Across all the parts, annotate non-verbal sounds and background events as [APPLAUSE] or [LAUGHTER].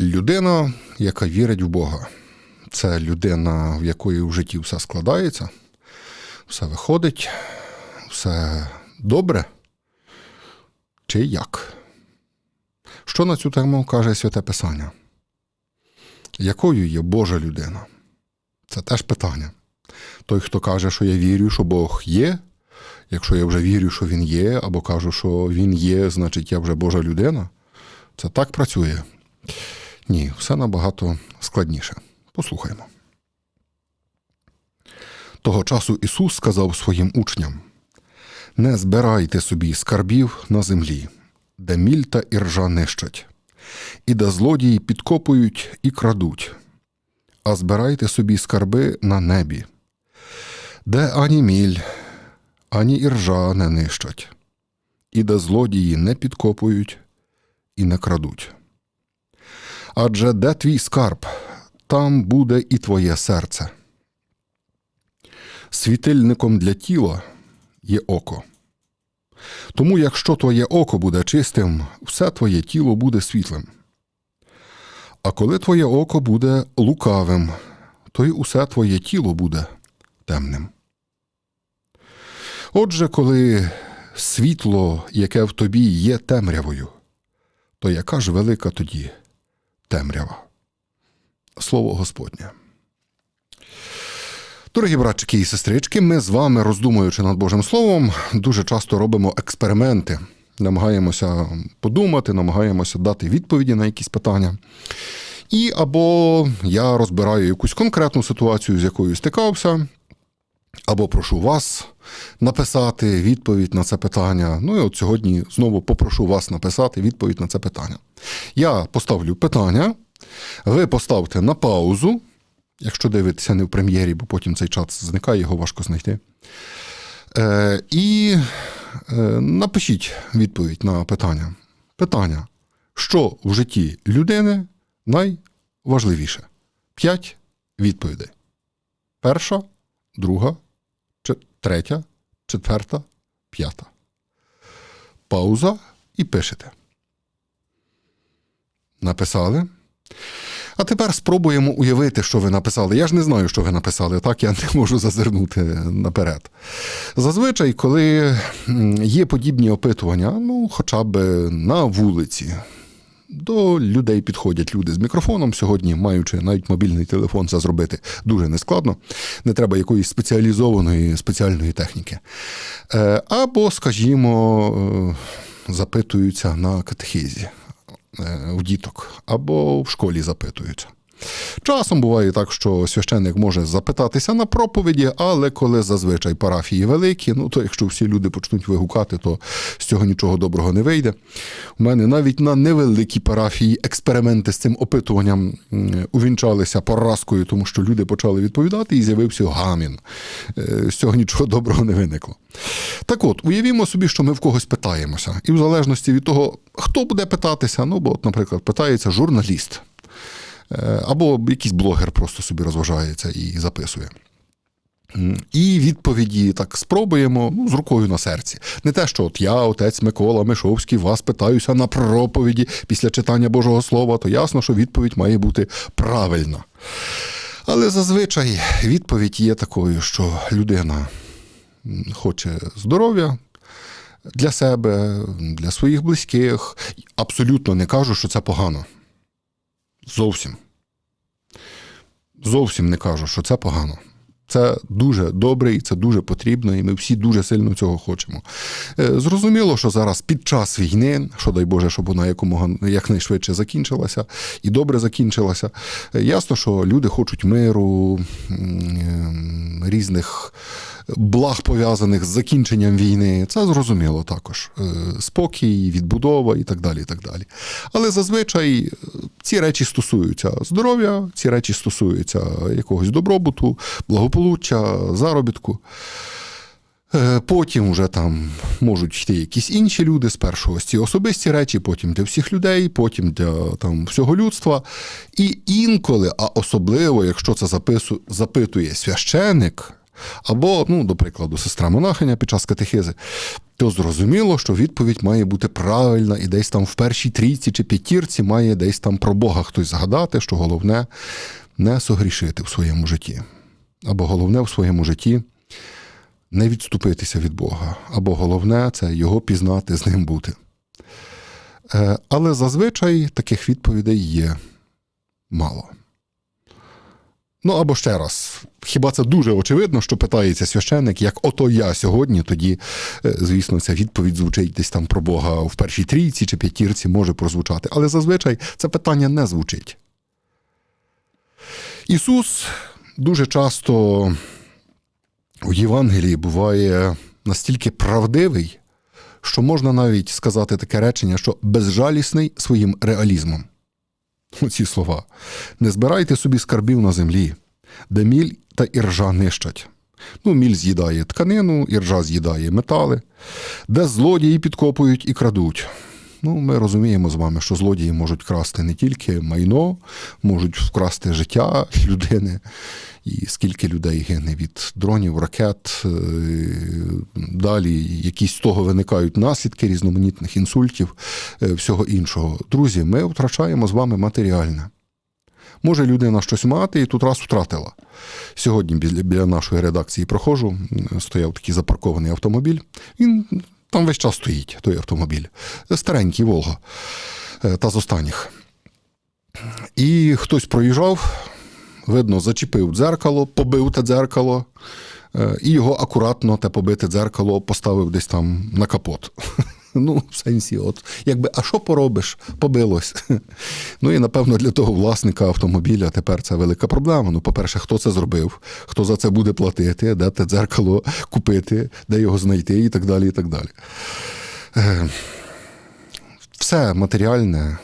Людина, яка вірить в Бога, це людина, в якої в житті все складається, все виходить, все добре. Чи як? Що на цю тему каже Святе Писання? Якою є Божа людина? Це теж питання. Той, хто каже, що я вірю, що Бог є, якщо я вже вірю, що Він є, або кажу, що Він є, значить я вже Божа людина, це так працює. Ні, все набагато складніше. Послухаймо. Того часу Ісус сказав своїм учням: Не збирайте собі скарбів на землі, де міль та іржа нищать, і де злодії підкопують і крадуть, а збирайте собі скарби на небі, де ані міль, ані іржа не нищать, і де злодії не підкопують і не крадуть. Адже де твій скарб, там буде і твоє серце. Світильником для тіла є око. Тому, якщо твоє око буде чистим, все твоє тіло буде світлим. А коли твоє око буде лукавим, то й усе твоє тіло буде темним. Отже, коли світло, яке в тобі є темрявою, то яка ж велика тоді темрява? Слово Господнє. Дорогі братчики і сестрички, ми з вами, роздумуючи над Божим Словом, дуже часто робимо експерименти, намагаємося подумати, намагаємося дати відповіді на якісь питання. І або я розбираю якусь конкретну ситуацію, з якою стикався, або прошу вас написати відповідь на це питання. Ну і от сьогодні знову попрошу вас написати відповідь на це питання. Я поставлю питання, ви поставте на паузу. Якщо дивитися не в прем'єрі, бо потім цей чат зникає, його важко знайти. Е, І е, напишіть відповідь на питання. Питання, що в житті людини найважливіше? П'ять відповідей. Перша, друга, третя, четверта, п'ята. Пауза і пишете. Написали. А тепер спробуємо уявити, що ви написали. Я ж не знаю, що ви написали, так я не можу зазирнути наперед. Зазвичай, коли є подібні опитування, ну, хоча б на вулиці, до людей підходять люди з мікрофоном сьогодні, маючи навіть мобільний телефон, це зробити дуже нескладно. Не треба якоїсь спеціалізованої спеціальної техніки. Е, або, скажімо, е, запитуються на катехізі у в діток або в школі запитуються. Часом буває так, що священник може запитатися на проповіді, але коли зазвичай парафії великі, ну то якщо всі люди почнуть вигукати, то з цього нічого доброго не вийде. У мене навіть на невеликій парафії експерименти з цим опитуванням увінчалися поразкою, тому що люди почали відповідати і з'явився гамін. Е, з цього нічого доброго не виникло. Так от, уявімо собі, що ми в когось питаємося, і в залежності від того, хто буде питатися, ну бо, от, наприклад, питається журналіст. Е, або якийсь блогер просто собі розважається і записує. І відповіді так спробуємо ну, з рукою на серці. Не те, що от я, отець Микола Мишовський, вас питаюся на проповіді після читання Божого Слова, то ясно, що відповідь має бути правильна. Але зазвичай відповідь є такою, що людина хоче здоров'я для себе, для своїх близьких. Абсолютно не кажу, що це погано. Зовсім. Зовсім не кажу, що це погано. Це дуже добре і це дуже потрібно, і ми всі дуже сильно цього хочемо. Е, зрозуміло, що зараз під час війни, що дай Боже, щоб вона якомога якнайшвидше закінчилася і добре закінчилася. Е, ясно, що люди хочуть миру, різних благ пов'язаних з закінченням війни. Це зрозуміло також. Е, спокій, відбудова і так далі. і так далі. Але зазвичай ці речі стосуються здоров'я, ці речі стосуються якогось добробуту, благополуччя, заробітку. Е, потім вже там можуть йти якісь інші люди, спершу ось ці особисті речі, потім для всіх людей, потім для там всього людства. І інколи, а особливо, якщо це запису, запитує священик, або, ну, до прикладу, сестра монахиня під час катехизи, то зрозуміло, що відповідь має бути правильна, і десь там в першій трійці чи п'ятірці має десь там про Бога хтось згадати, що головне не согрішити в своєму житті. Або головне в своєму житті не відступитися від Бога, або головне це його пізнати, з ним бути. Е, Але зазвичай таких відповідей є мало. Ну або ще раз, хіба це дуже очевидно, що питається священник, як ото я сьогодні, тоді, е, звісно, ця відповідь звучить десь там про Бога в першій трійці чи п'ятірці може прозвучати. Але зазвичай це питання не звучить. Ісус дуже часто у Євангелії буває настільки правдивий, що можна навіть сказати таке речення, що безжалісний своїм реалізмом. [LAUGHS] Оці слова. Не збирайте собі скарбів на землі, де міль та іржа нищать. Ну, міль з'їдає тканину, іржа з'їдає метали, де злодії підкопують і крадуть. Ну, ми розуміємо з вами, що злодії можуть красти не тільки майно, можуть вкрасти життя людини, і скільки людей гине від дронів, ракет. е, Далі якісь з того виникають наслідки різноманітних інсультів, е, всього іншого. Друзі, ми втрачаємо з вами матеріальне. Може людина щось мати і тут раз втратила. Сьогодні біля, нашої редакції проходжу, стояв такий запаркований автомобіль. Він там весь час стоїть, той автомобіль. Старенький Волга, е, та з останніх. І хтось проїжджав, видно, зачепив дзеркало, побив те дзеркало, е, і його акуратно те побите дзеркало поставив десь там на капот. Ну, в сенсі, от, якби, а що поробиш? Побилось. [LAUGHS] Ну і напевно для того власника автомобіля тепер це велика проблема. Ну, по-перше, хто це зробив, хто за це буде платити, де те дзеркало купити, де його знайти і так далі. і так далі. Е, Все матеріальне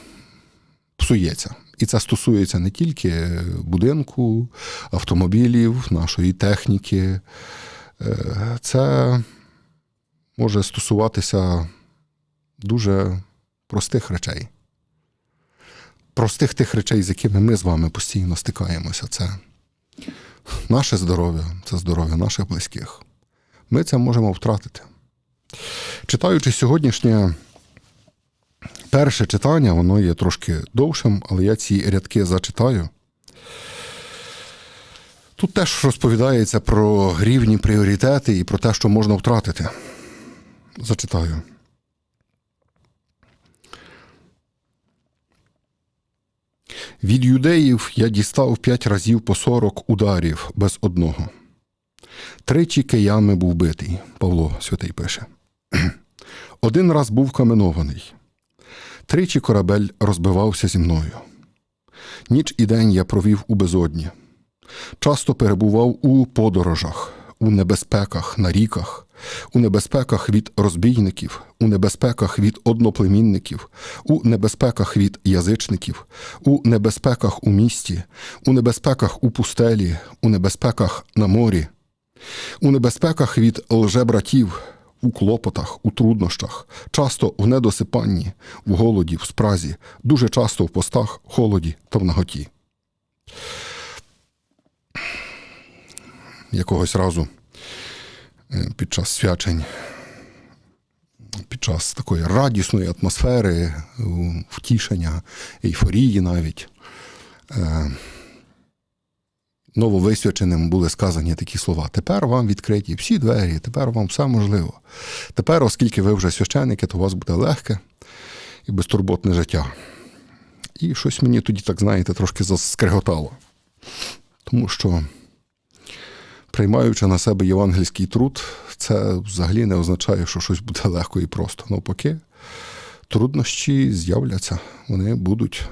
псується. І це стосується не тільки будинку, автомобілів, нашої техніки. Е, Це може стосуватися дуже простих речей. Простих тих речей, з якими ми з вами постійно стикаємося. Це наше здоров'я, це здоров'я наших близьких. Ми це можемо втратити. Читаючи сьогоднішнє перше читання, воно є трошки довшим, але я ці рядки зачитаю. Тут теж розповідається про рівні пріоритети і про те, що можна втратити. Зачитаю. Від юдеїв я дістав п'ять разів по сорок ударів без одного. Тричі киями був битий, Павло святий пише. [CLEARS THROAT] Один раз був каменований. Тричі корабель розбивався зі мною. Ніч і день я провів у безодні. Часто перебував у подорожах, у небезпеках на ріках, у небезпеках від розбійників, у небезпеках від одноплемінників, у небезпеках від язичників, у небезпеках у місті, у небезпеках у пустелі, у небезпеках на морі, у небезпеках від лжебратів, у клопотах, у труднощах, часто в недосипанні, в голоді, в спразі, дуже часто в постах, холоді та в наготі. Якогось разу під час свячень, під час такої радісної атмосфери, е, втішення, ейфорії навіть. е, Нововисвяченим були сказані такі слова: тепер вам відкриті всі двері, тепер вам все можливо. Тепер, оскільки ви вже священники, то у вас буде легке і безтурботне життя. І щось мені тоді, так знаєте, трошки заскреготало. Тому що, приймаючи на себе євангельський труд, це взагалі не означає, що щось буде легко і просто. Навпаки, труднощі з'являться, вони будуть,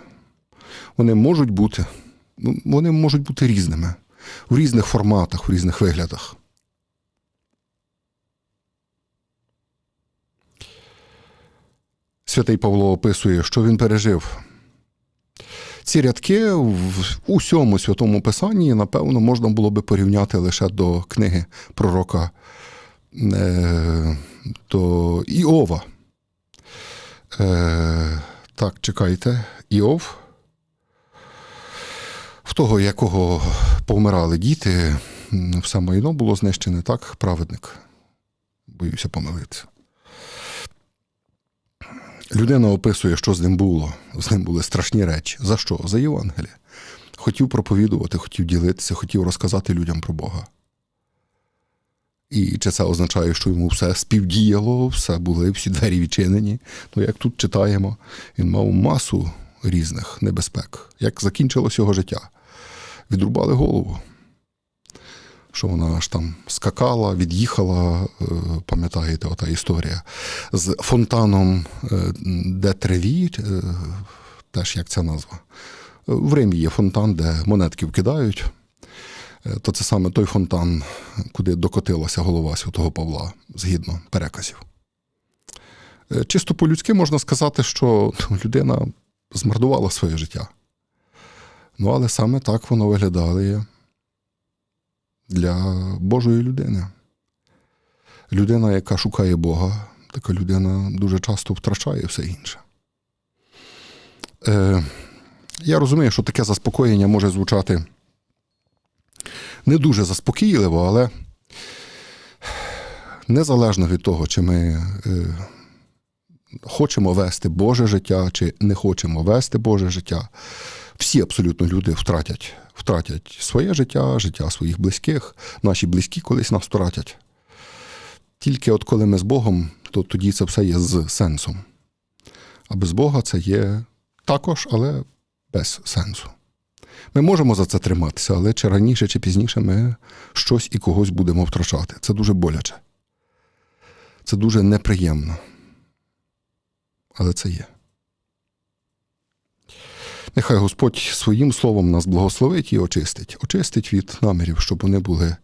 вони можуть бути, ну, вони можуть бути різними, в різних форматах, в різних виглядах. Святий Павло описує, що він пережив. Ці рядки в усьому святому писанні, напевно, можна було би порівняти лише до книги пророка е, до Іова. Е, так, чекайте, Іов, в того, якого повмирали діти, все майно було знищене, так, праведник. Боюся помилитися. Людина описує, що з ним було. З ним були страшні речі. За що? За Євангеліє. Хотів проповідувати, хотів ділитися, хотів розказати людям про Бога. І чи це означає, що йому все співдіяло, все були, всі двері відчинені. Ну, як тут читаємо, він мав масу різних небезпек. Як закінчилось його життя? Відрубали голову. Що вона аж там скакала, від'їхала, е, пам'ятаєте, ота історія з фонтаном е, де Треві, е, теж як ця назва. В Римі є фонтан, де монетки вкидають. То це саме той фонтан, куди докотилася голова святого Павла, згідно переказів. Чисто по-людськи можна сказати, що ну, людина змарнувала своє життя. Ну, але саме так воно виглядає для Божої людини. Людина, яка шукає Бога, така людина дуже часто втрачає все інше. Е, я розумію, що таке заспокоєння може звучати не дуже заспокійливо, але незалежно від того, чи ми е, хочемо вести Боже життя, чи не хочемо вести Боже життя, всі абсолютно люди втратять, втратять своє життя, життя своїх близьких, наші близькі колись нас втратять. Тільки от коли ми з Богом, то тоді це все є з сенсом. А без Бога це є також, але без сенсу. Ми можемо за це триматися, але чи раніше, чи пізніше ми щось і когось будемо втрачати. Це дуже боляче. Це дуже неприємно. Але це є. Нехай Господь своїм словом нас благословить і очистить, очистить від намірів, щоб вони були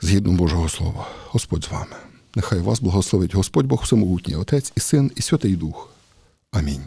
згідно Божого Слова. Господь з вами. Нехай вас благословить Господь Бог Всемогутній, Отець і Син, і Святий Дух. Амінь.